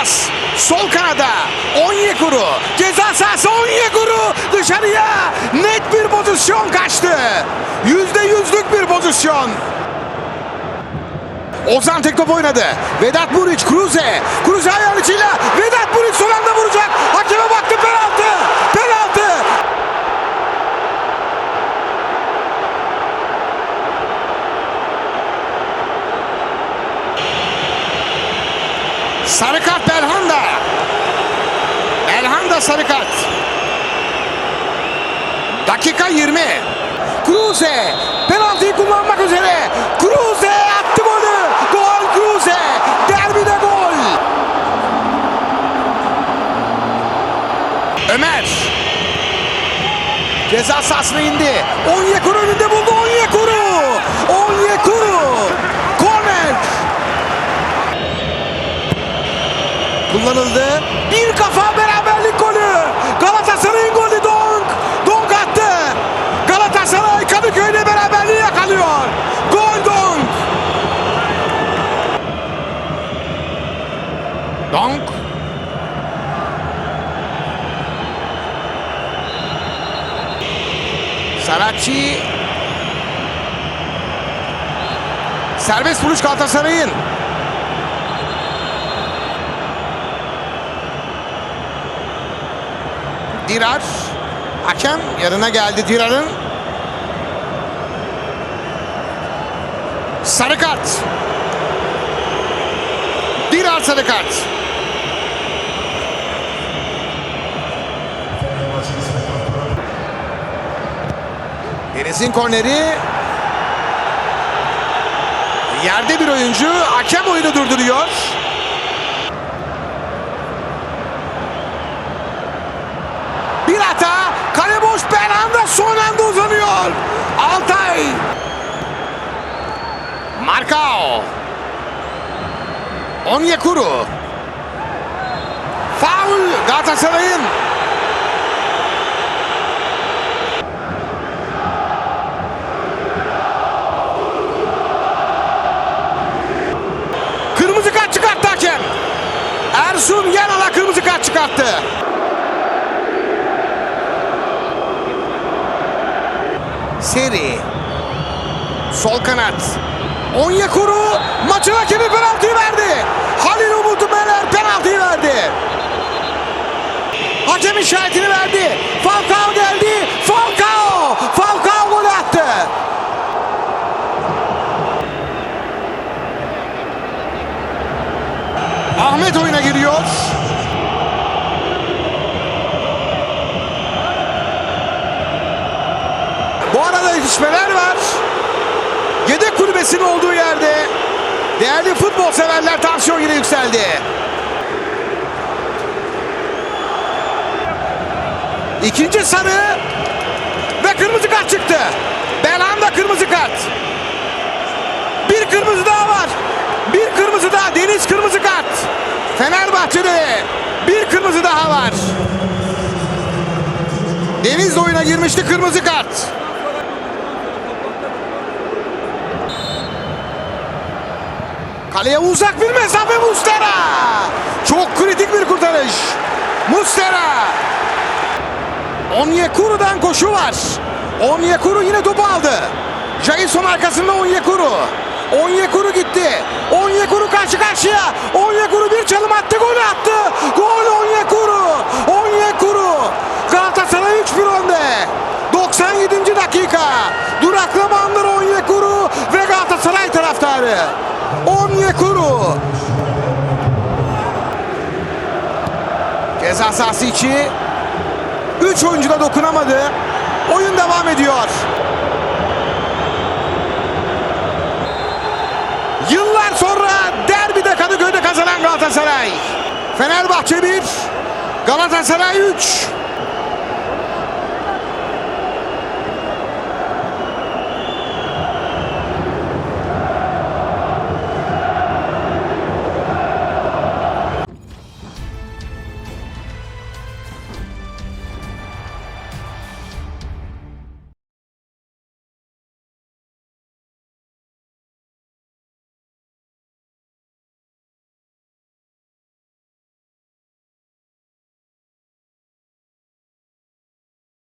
pas. Sol kanada. Onyekuru. Ceza sahası Onyekuru. Dışarıya. Net bir pozisyon kaçtı. Yüzde yüzlük bir pozisyon. Ozan tek top oynadı. Vedat Muriç, Kruze. Kruze ayağın içiyle. Vedat Muriç son anda vuracak. Hakeme baktı penaltı. Penaltı. Sarı kart Belhanda. Belhanda sarı kart. Dakika 20. Kruse penaltıyı kullanmak üzere. Kruse attı golü. Gol Kruse. Derbide gol. Ömer. Ceza sahasına indi. Onyekuru önünde buldu. Onyekuru. Onyekuru. Kullanıldı. Bir kafa beraberlik golü. Galatasaray'ın golü Donk. Donk attı. Galatasaray Kadıköy'de beraberliği yakalıyor. Gol Donk. Donk. Saracchi. Serbest vuruş Galatasaray'ın. Dirar. Hakem yanına geldi Dirar'ın. Sarı kart. Dirar sarı kart. Deniz'in korneri. Yerde bir oyuncu hakem oyunu durduruyor. Hata. Kale boş Belhanda son anda uzanıyor. Altay. Markao. Onyekuru. Faul Galatasaray'ın. Kırmızı kart çıkarttı hakem. Ersun Yanal'a kırmızı kart çıkarttı. Seri. Sol kanat. Onyekuru maçın hakemi penaltıyı verdi. Halil Umut Meler penaltıyı verdi. Hakem işaretini verdi. Falcao geldi. Falcao. Falcao gol attı. Ahmet oyuna giriyor. Yetişmeler var. Yedek kulübesinin olduğu yerde değerli futbol severler tansiyon yine yükseldi. İkinci sarı ve kırmızı kart çıktı. Belhanda kırmızı kart. Bir kırmızı daha var. Bir kırmızı daha. Deniz kırmızı kart. Fenerbahçe'de bir kırmızı daha var. Deniz de oyuna girmişti kırmızı kart. Kaleye uzak bir mesafe Mustera. Çok kritik bir kurtarış. Mustera. Onyekuru'dan koşu var. Onyekuru yine topu aldı. Jason arkasında Onyekuru. Onyekuru gitti. Onyekuru karşı karşıya. Onyekuru bir çalım attı, gol attı. Gol Onyekuru. Onyekuru. Galatasaray 3-1 önde. 97. dakika. Duraklama anları Onyekuru ve Galatasaray taraftarı. Onyekuru. Ceza sahası içi. Üç oyuncu da dokunamadı. Oyun devam ediyor. Yıllar sonra derbide Kadıköy'de kazanan Galatasaray. Fenerbahçe 1, Galatasaray 3.